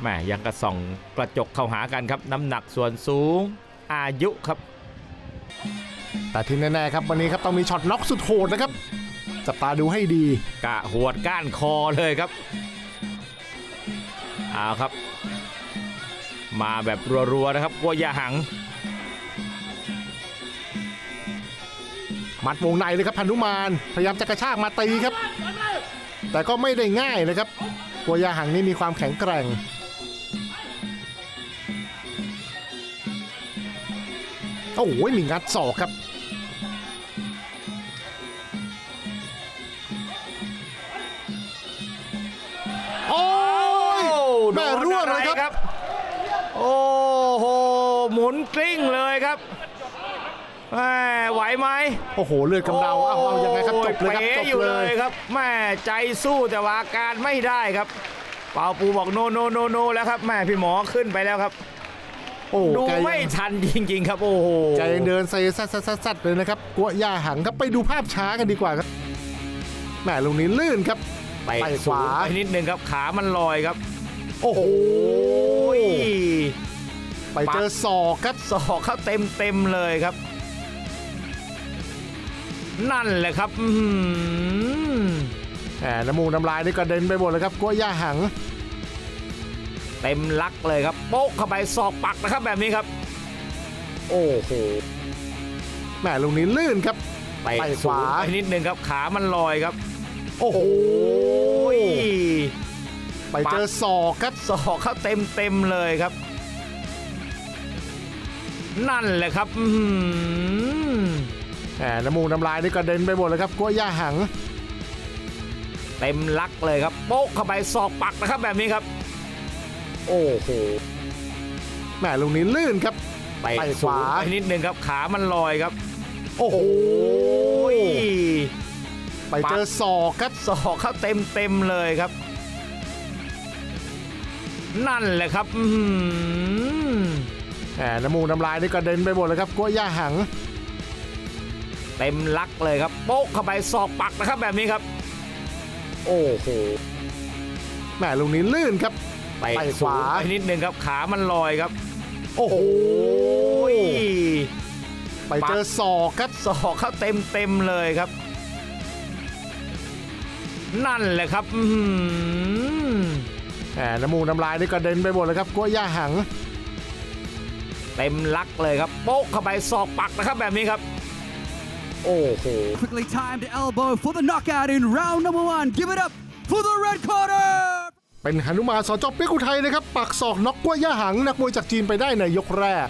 แหม่ยังกระส่องกระจกเข้าหากันครับ น้ำหนักส่วนสูงอายุครับ แต่ที่แน่ๆครับวันนี้ครับต้องมีช็อตน็อกสุดโหดนะครับ จับตาดูให้ดี กะหวดก้านคอเลยครับเอาครับ มาแบบรัวๆนะครับกัวยาหัง มัดวงในเลยครับพันุมานพยายามจะกระชากมาตีครับ แต่ก็ไม่ได้ง่ายนะครับกัวยาหังนี่มีความแข็งแกร่ง โอ้โหมีงัดศอกครับ โอ้ยแม่ร่วงเลยครับโดนอะไโอ้โห หมุนกลิ้งเลยครับแม่ไหวไหมโอ้โห เลือดกำเดาเอาเอายังไงครับจบเลยครับโอ้จป๋บอยู่เลเลยยครับแม่ใจสู้แต่ว่าอาการไม่ได้ครับ เปาปูบอกโนโนโนโนแล้วครับแม่พี่หมอขึ้นไปแล้วครับ โอ้ดูแกยังไม่ทันจริงๆครับโอ้โห แกยังเดินเซซัดซัดซัดซัดเลยนะครับกัวยาหังครับไปดูภาพช้ากันดีกว่าครับแหมลงนี้ลื่นครับ ไปไปขสูงวาไปนิดนึงครับขามันลอยครับ โอ้โหโอ้ยไปเจอศอกครับ ศอกเข้าเต็มเต็มๆเลยครับ นั่นแหละครับอื้อหือ แหมน้ำมูกน้ำลายนี่กระเด็นไปหมดเลยครับกัวยาหัง เต็มลักเลยครับโป๊กเข้าไปศอกปักนะครับแบบนี้ครับ โอ้โหแหมลงนี้ลื่นครับ ไปไปขสูวางไปนิดนึงครับขามันลอยครับ โอ้โหโอ้ยไปเจอศอกครับศอกเข้าเต็มเต็มๆเลยครับ นั่นแหละครับอื้อหือแหมน้ำมูกน้ำลายนี่กระเด็นไปหมดเลยครับกัวยาหัง เต็มลักเลยครับโป๊กเข้าไปศอกปักนะครับแบบนี้ครับ โอ้โหแหมลงนี้ลื่นครับ ไปไปขสูวางไปนิดนึงครับขามันลอยครับ โอ้โหโอ้ยไปเจอศอกครับศอกเข้าเต็มเต็มๆเลยครับ นั่นแหละครับอื้อหือแหมน้ำมูกน้ำลายนี่กระเด็นไปหมดเลยครับกัวยาหัง เต็มลักเลยครับโป๊กเข้าไปศอกปักนะครับแบบนี้ครับ โอ้โหแหมลงนี้ลื่นครับ ไปไปขสูวางไปนิดนึงครับขามันลอยครับ โอ้โหโอ้ยไปเจอศอกครับ ศอกเข้าเต็มเต็มๆเลยครับ นั่นแหละครับอื้อหือแหมน้ำมูกน้ำลายนี่กระเด็นไปหมดเลยครับกัวยาหัง เต็มลักเลยครับโป๊กเข้าไปศอกปักนะครับแบบนี้ครับ โอ้โห Quickly timed elbow for the knockout in round number one. Give it up for the red corner. เป็นหนุมานสอจอเปียกุไทยนะครับ ปักศอกน็อกกัวยาหังนักมวยจากจีนไปได้ในยกแรก